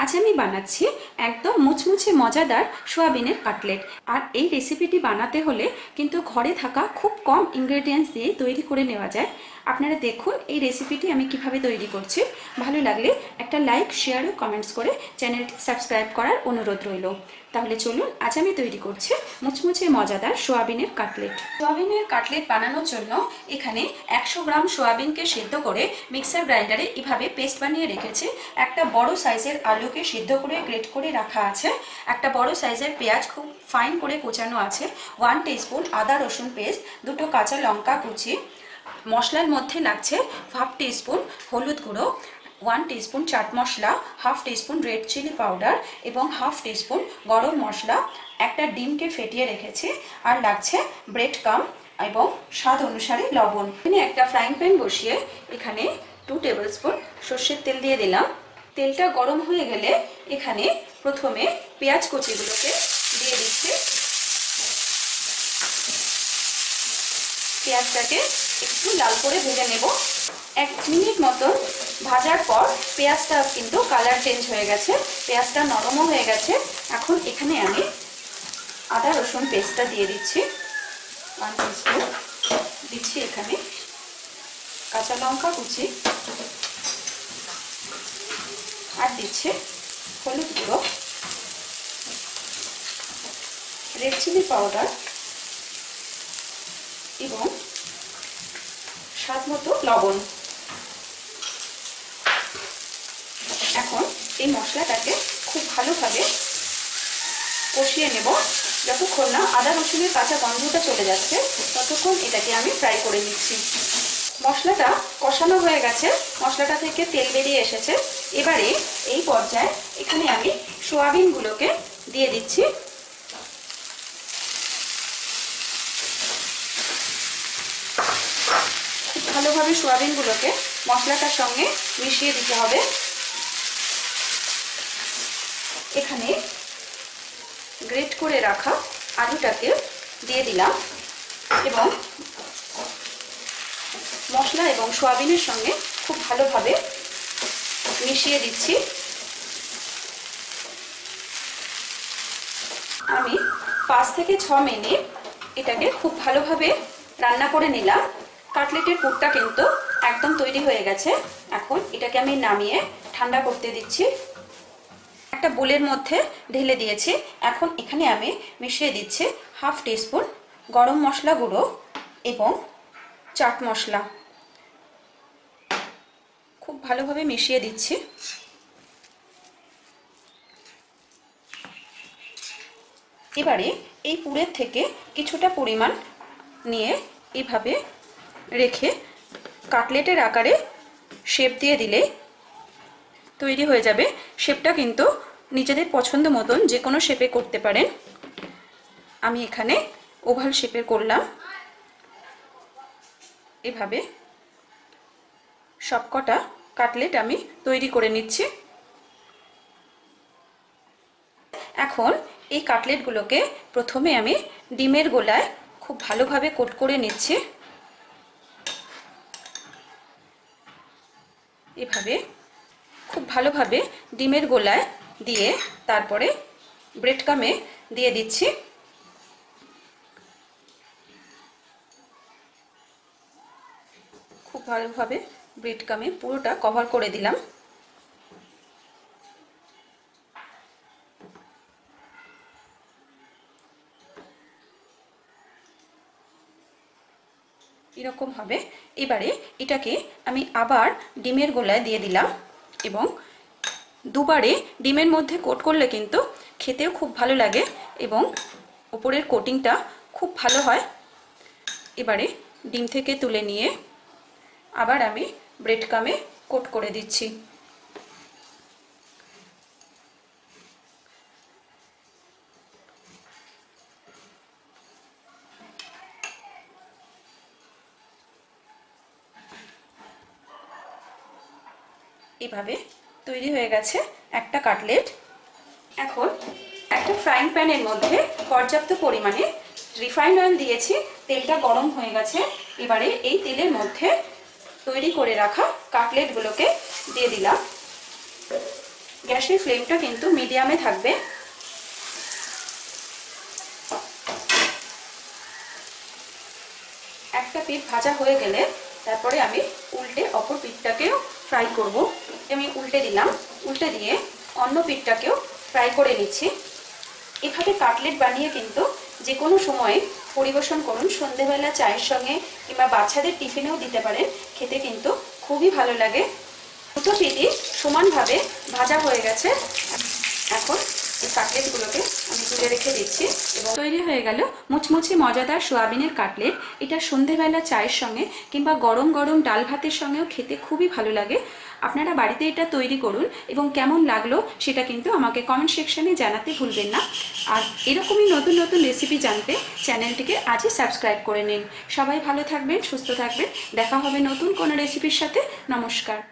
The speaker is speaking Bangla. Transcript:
আজ আমি বানাচ্ছি একদম মুচমুচে মজাদার সোয়াবিনের কাটলেট। আর এই রেসিপিটি বানাতে হলে কিন্তু ঘরে থাকা খুব কম ইনগ্রেডিয়েন্টস দিয়ে তৈরি করে নেওয়া যায়। আপনারা দেখুন এই রেসিপিটি আমি কীভাবে তৈরি করছি। ভালো লাগলে একটা লাইক শেয়ার ও কমেন্টস করে চ্যানেলটি সাবস্ক্রাইব করার অনুরোধ রইল। তাহলে চলুন আজ আমি তৈরি করছি মুচমুচে মজাদার সোয়াবিনের কাটলেট। সোয়াবিনের কাটলেট বানানোর জন্য এখানে একশো গ্রাম সোয়াবিনকে সিদ্ধ করে মিক্সার গ্রাইন্ডারে এভাবে পেস্ট বানিয়ে রেখেছি। একটা বড় সাইজের আলুকে সিদ্ধ করে গ্রেট করে রাখা আছে। একটা বড় সাইজের পেঁয়াজ খুব ফাইন করে কোচানো আছে। ওয়ান টিস্পুন আদা রসুন পেস্ট দুটো কাঁচা লঙ্কা কুচি মশলার মধ্যে লাগছে হাফ টিস্পুন হলুদ গুঁড়ো one teaspoon chaat masala half teaspoon red chilli powder এবং হাফ টিস্পুন গরম মশলা। একটা ডিমকে ফেটিয়ে রেখেছি আর লাগছে ব্রেড কাম এবং স্বাদ অনুসারে লবণ। এখানে একটা ফ্রাইং প্যান বসিয়ে এখানে টু টেবিল স্পুন সর্ষের তেল দিয়ে দিলাম। তেলটা গরম হয়ে গেলে এখানে প্রথমে পেঁয়াজ কুচিগুলোকে দিয়ে দিচ্ছি। পেঁয়াজটাকে একটু লাল করে ভেজে নেব। এক মিনিট মতন ভাজার পর পেঁয়াজটা কিন্তু কালার চেঞ্জ হয়ে গেছে, পেঁয়াজটা নরমও হয়ে গেছে। এখন এখানে আমি আদা, রসুন পেস্টটা দিয়ে দিচ্ছি। ওয়ান টিস্পুন দিচ্ছি এখানে কাঁচা লঙ্কা কুচি আর দিচ্ছে হলুদ গুঁড়ো। রেড চিলি পাউডার এবং স্বাদ মতো লবণ। এখন এই মশলাটাকে খুব ভালোভাবে কষিয়ে নেব। যতক্ষণ না আদা রসুনের কাঁচা গন্ধটা চলে যাচ্ছে, ততক্ষণ এটাকে আমি ফ্রাই করে নিচ্ছি। মশলাটা কষানো হয়ে গেছে, মশলাটা থেকে তেল বেরিয়ে এসেছে। এবারে এই পর্যায়ে এখানে আমি সোয়াবিনগুলোকে দিয়ে দিচ্ছি। ভালোভাবে সোয়াবিনগুলোকে মশলাটার সঙ্গে মিশিয়ে দিতে হবে। এখানে গ্রেট করে রাখা আলুটাকে দিয়ে দিলাম এবং মশলা এবং সোয়াবিনের সঙ্গে খুব ভালোভাবে মিশিয়ে দিচ্ছি। আমি পাঁচ থেকে ছ মিনিট এটাকে খুব ভালোভাবে রান্না করে নিলাম। কাটলেটের পুরটা কিন্তু একদম তৈরি হয়ে গেছে। এখন এটাকে আমি নামিয়ে ঠান্ডা করতে দিচ্ছি। একটা বোলের মধ্যে ঢেলে দিয়েছি। এখন এখানে আমি মিশিয়ে দিচ্ছি হাফ টিস্পুন গরম মশলা গুঁড়ো এবং চাট মশলা। খুব ভালোভাবে মিশিয়ে দিচ্ছি। এবারে এই পুরের থেকে কিছুটা পরিমাণ নিয়ে এভাবে রেখে কাটলেটের আকারে শেপ দিয়ে দিলে তৈরি হয়ে যাবে। শেপটা কিন্তু নিজেদের পছন্দ মতন যে কোনো শেপে করতে পারেন। আমি এখানে ওভাল শেপের করলাম। এভাবে সবকটা কাটলেট আমি তৈরি করে নিচ্ছি। এখন এই কাটলেটগুলোকে প্রথমে আমি ডিমের গোলায় খুব ভালোভাবে কোট করে নিচ্ছি। এভাবে খুব ভালোভাবে ডিমের গোলায় দিয়ে তারপরে ব্রেড কামে দিয়ে দিচ্ছি। খুব ভালোভাবে ব্রেড কামে পুরোটা কভার করে দিলাম। এরকম হবে। এবারে এটাকে আমি আবার ডিমের গোলায় দিয়ে দিলাম এবং দুবারে ডিমের মধ্যে কোট করলে কিন্তু খেতেও খুব ভালো লাগে এবং ওপরের কোটিংটা খুব ভালো হয়। এবারে ডিম থেকে তুলে নিয়ে আবার আমি ব্রেড কামে কোট করে দিচ্ছি। এভাবে তৈরি হয়ে গেছে একটা কাটলেট। এখন একটা ফ্রাইং প্যানের মধ্যে পর্যাপ্ত পরিমাণে রিফাইন অয়েল দিয়েছি। তেলটা গরম হয়ে গেছে। এবারে এই তেলের মধ্যে তৈরি করে রাখা কাটলেটগুলোকে দিয়ে দিলাম। গ্যাসের ফ্লেমটা কিন্তু মিডিয়ামে থাকবে। একটা পিঠ ভাজা হয়ে গেলে তারপরে আমি উল্টে অপর পিঠটাকেও ফ্রাই করব। আমি উল্টে দিলাম। উল্টে দিয়ে অন্য পিঠটাকেও ফ্রাই করে নিচ্ছি। এভাবে কাটলেট বানিয়ে কিন্তু যে কোনো সময়ে পরিবেশন করুন। সন্ধেবেলা চায়ের সঙ্গে কিংবা বাচ্চাদের টিফিনেও দিতে পারেন। খেতে কিন্তু খুবই ভালো লাগে। দুটো পিঠি সমানভাবে ভাজা হয়ে গেছে। এখন কাটলেটগুলোকে আমি তুলে রেখে দিচ্ছি এবং তৈরি হয়ে গেল মুচমুচে মজাদার সোয়াবিনের কাটলেট। এটা সন্ধেবেলা চায়ের সঙ্গে কিংবা গরম গরম ডাল ভাতের সঙ্গেও খেতে খুবই ভালো লাগে। আপনারা বাড়িতে এটা তৈরি করুন এবং কেমন লাগল সেটা কিন্তু আমাকে কমেন্ট সেকশনে জানাতে ভুলবেন না। আর এরকমই নতুন নতুন রেসিপি জানতে চ্যানেলটিকে আজই সাবস্ক্রাইব করে নিন। সবাই ভালো থাকবেন, সুস্থ থাকবেন। দেখা হবে নতুন কোনো রেসিপির সাথে। নমস্কার।